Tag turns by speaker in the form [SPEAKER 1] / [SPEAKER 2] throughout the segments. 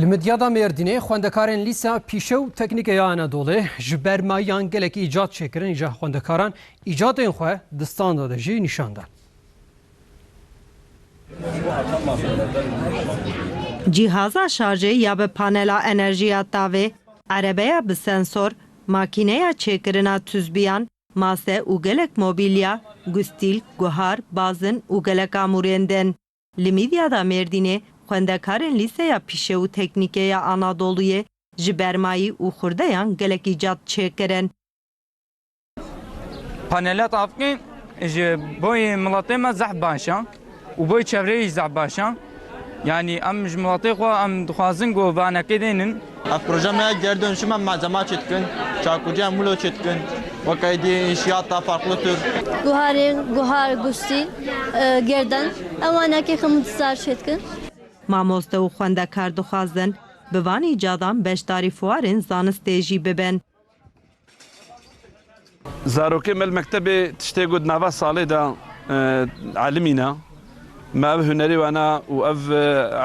[SPEAKER 1] Li Midyada Mêrdînê xwendekarên lîsa pîşew teknîkeya Anadolê ji bermayan gelekî îcat çêkirin îja xwendekaran îcadên xwe di standa de jî nîşan dan.
[SPEAKER 2] Şarjê ya bi panela enerjiya tavê, erebeya bi sensor, makîneya çêkirina tuzbiyan, mase û gelek mobilya, gustîl, guhar, bazin û gelek amûrên din. Li xwendekarên lîseya pîşe û teknîkeya Anadolu'yê ji bermayî û xurdeyan gelek îcat çêkirin.
[SPEAKER 3] پانلات افغان ji boyê miletê me zeh başan û boyê çevreyê zeh başan yani em ji miletê xwe em dixwazin govanekê dênin
[SPEAKER 4] Ev proje me gerdönüşüme malzeme çetkin, çakûciya mulo çetkin, wekî inşiyata farklı tür.
[SPEAKER 5] guharên guhar gustî e, gerdan ewanekê ximitisar şetkin
[SPEAKER 2] Mamoste û xwendekar dixwazin bi van îcadan beşdarî fuarên zanistê jî bibin.
[SPEAKER 6] زاروکê me mektebê tiştê got nava salê de elimîne me ev hunerî wana û ev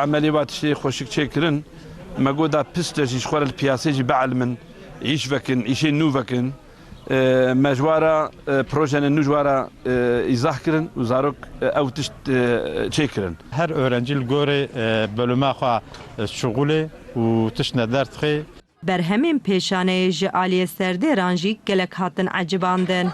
[SPEAKER 6] emelî wa tiştê xweşik çêkirin me goda pist jî xwe li piyasê jî beelmin îş vekin îşê nû vekin مەژوارە نجوارا نوژوارە ئیزاحکردن و
[SPEAKER 7] زارۆک ئەو تشت هر هەر ئۆرەنجیل بلومه بەلوماخوا شغولێ و تشتە دەردخێ
[SPEAKER 2] بەرهەمین پێشانەیە ژە عالیە سەردێ ڕانژی گەلک هاتن عجباندن.